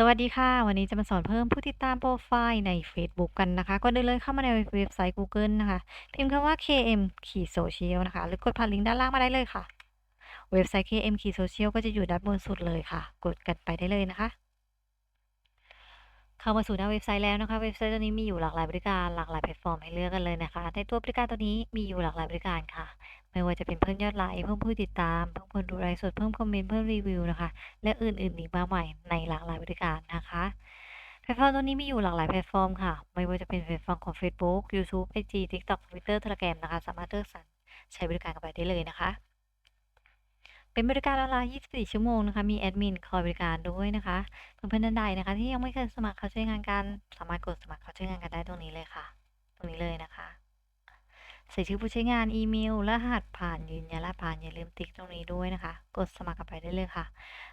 สวัสดีค่ะ วันนี้จะมาสอนเพิ่มผู้ติดตามโปรไฟล์ในเฟซบุ๊กกันนะคะก่อนอื่นเลยเข้ามาในเว็บไซต์กูเกิลนะคะ พิมพ์คำว่า KM ขีดโซเชียลนะคะ หรือกดผ่านลิงก์ด้านล่างมาได้เลยค่ะ เว็บไซต์ KM ขีดโซเชียลก็จะอยู่ด้านบนสุดเลยค่ะ กดกันไปได้เลยนะคะ เข้ามาสู่หน้าเว็บไซต์แล้วนะคะ เว็บไซต์ตัวนี้มีอยู่หลากหลายบริการหลากหลายแพลตฟอร์มให้เลือกกันเลยนะคะ ในตัวบริการตัวนี้มีอยู่หลากหลายบริการค่ะ ไม่ว่าจะเป็นเพิ่มยอดไลค์เพิ่มผู้ติดตาม เพิ่มคนดูไลฟ์สดเพิ่มคอมเมนต์เพิ่มรีวิวนะคะ และอื่นๆอีกมากมายในหลากหลายบริการนะคะแพลตฟอร์มตัวนี้มีอยู่หลากหลายแพลตฟอร์มค่ะ ไม่ว่าจะเป็นแพลตฟอร์มของ Facebook YouTube IG TikTok Twitter Telegram นะคะ สามารถเลือกสรรใช้บริการกันไปได้เลยนะคะ เป็นบริการออนไลน์ 24 ชั่วโมงนะคะ มีแอดมินคอยบริการด้วยนะคะ เพื่อนๆท่านใดนะคะ ที่ยังไม่เคยสมัครเข้าใช้งานกัน สามารถกดสมัครเข้าใช้งานกันได้ตรงนี้เลยค่ะ ตรงนี้เลยนะคะ ใส่ชื่อผู้ใช้งาน อีเมล รหัสผ่านยืนยันรหัสผ่านอย่าลืมติ๊กตรงนี้ด้วยนะคะ กดสมัครกันไปได้เลยค่ะ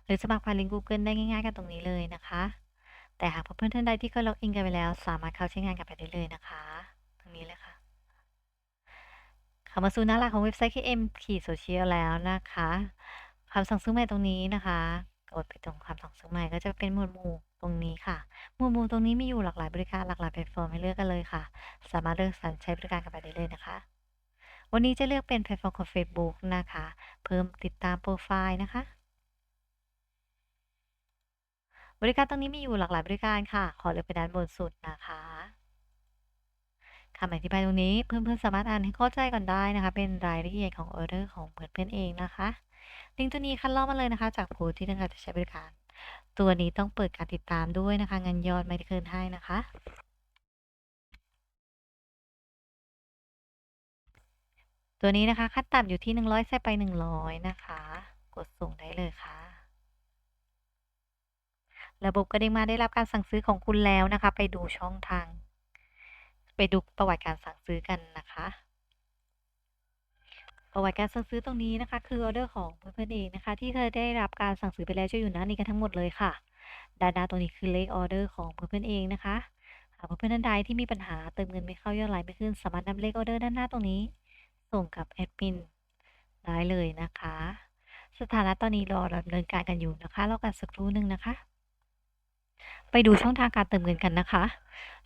หรือสมัครผ่านลิงก์ Google ได้ง่ายๆ กันตรงนี้เลยนะคะ แต่หากเพื่อนๆท่านใดที่เคยล็อกอินกันไปแล้ว สามารถเข้าใช้งานกันไปได้เลยนะคะ ตรงนี้เลยค่ะ เข้ามาสู่หน้าหลักของเว็บไซต์ KM ขีดโซเชียลแล้วนะคะคำสั่งซื้อใหม่ตรงนี้นะคะกดไปตรงคำสั่งซื้อใหม่ก็จะเป็นหมวดหมู่ตรงนี้ค่ะ หมวดหมู่ตรงนี้มีอยู่หลากหลายบริการหลากหลายแพลตฟอร์มให้เลือกกันเลยค่ะ สามารถเลือกสรรใช้บริการกันไปได้เลยนะคะ วันนี้จะเลือกเป็นแพลตฟอร์มของ Facebook นะคะ เพิ่มติดตามโปรไฟล์นะคะ บริการตรงนี้มีอยู่หลากหลายบริการค่ะ ขอเลือกไปด้านบนสุดนะคะ คำอธิบายตรงนี้เพื่อนๆสามารถอ่านให้เข้าใจก่อนได้นะคะ เป็นรายละเอียดของออเดอร์ของเพื่อนๆเองนะคะลิงก์ตัวนี้คัดลอกมาเลยนะคะ จากผู้ที่ต้องการจะใช้บริการ ตัวนี้ต้องเปิดการติดตามด้วยนะคะเงินยอดไม่ได้คืนให้นะคะตัวนี้นะคะขั้นต่ำอยู่ที่ 100ใส่ไป 100 นะคะ กดส่งได้เลยค่ะ ระบบกระดิ่งมาได้รับการสั่งซื้อของคุณแล้วนะคะ ไปดูช่องทาง ไปดูประวัติการสั่งซื้อกันนะคะ ประวัติการสั่งซื้อตรงนี้นะคะ คือออเดอร์ของเพื่อนๆเองนะคะ ที่เคยได้รับการสั่งซื้อไปแล้วจะอยู่หน้านี้กันทั้งหมดเลยค่ะด้านหน้าตรงนี้คือเลขออเดอร์ของเพื่อนๆเองนะคะหากเพื่อนๆท่านใดที่มีปัญหาเติมเงินไม่เข้ายอดไลน์ไม่ขึ้น สามารถนำเลขออเดอร์ด้านหน้าตรงนี้ ส่งกับแอดมินได้เลยนะคะ สถานะตอนนี้รอดำเนินการกันอยู่นะคะรอกันสักครู่นึงนะคะ ไปดูช่องทางการเติมเงินกันนะคะ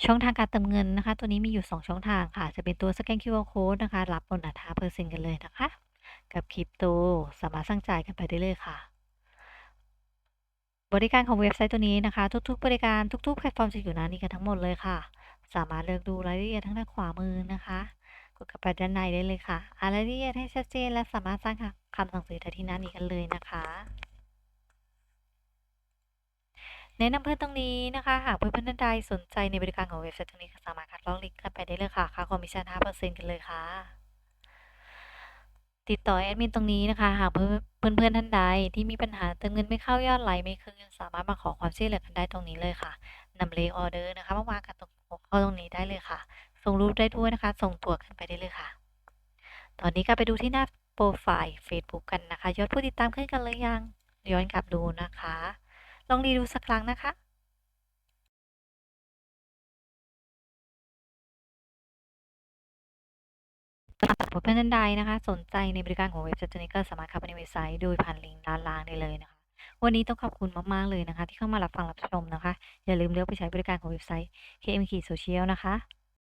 ช่องทางการเติมเงินนะคะ ตัวนี้มีอยู่ 2 ช่องทางค่ะ จะเป็นตัวสแกน QR code นะคะ รับบนัส5%กันเลยนะคะ กับคริปโตสามารถสั่งจ่ายกันไปได้เลยค่ะ บริการของเว็บไซต์ตัวนี้นะคะ ทุกๆ บริการทุก ๆ แพลตฟอร์มจะอยู่หน้านี้กันทั้งหมดเลยค่ะ สามารถเลือกดูรายละเอียดทั้งด้านขวามือนะคะกดเข้าไปด้านในได้เลยค่ะ รายละเอียดให้ชัดเจนและสามารถสร้างคำสั่งซื้อได้ที่หน้านี้กันเลยนะคะ แนะนำเพื่อนตรงนี้นะคะ หากเพื่อนๆท่านใดสนใจในบริการของเว็บไซต์ตรงนี้ก็สามารถคัดลอกลิงก์กันไปได้เลยค่ะ ค่าคอมมิชชั่น5%กันเลยค่ะ ติดต่อแอดมินตรงนี้นะคะ หากเพื่อนเพื่อนๆท่านใดที่มีปัญหาเติมเงินไม่เข้ายอดไหลไม่คืนสามารถมาขอความช่วยเหลือกันได้ตรงนี้เลยค่ะนำเลขออเดอร์นะคะมาวางกันตรงหัวข้อตรงนี้ได้เลยค่ะ ส่งรูปได้ด้วยนะคะ ส่งตัวขึ้นไปได้เลยค่ะ ตอนนี้ก็ไปดูที่หน้าโปรไฟล์ Facebook กันนะคะ ยอดผู้ติดตามขึ้นกันเลยยัง ย้อนกลับดูนะคะ ลองรีดูสักครั้งนะคะเพื่อนท่านใดนะคะ สนใจในบริการของเว็บไซต์ตัวนี้ก็สามารถเข้าไปในเว็บไซต์โดยผ่านลิงก์ด้านล่างได้เลยนะคะ วันนี้ต้องขอบคุณมาก ๆ เลยนะคะ ที่เข้ามารับฟังรับชมนะคะ อย่าลืมเลือกไปใช้บริการของเว็บไซต์ KM Social นะคะ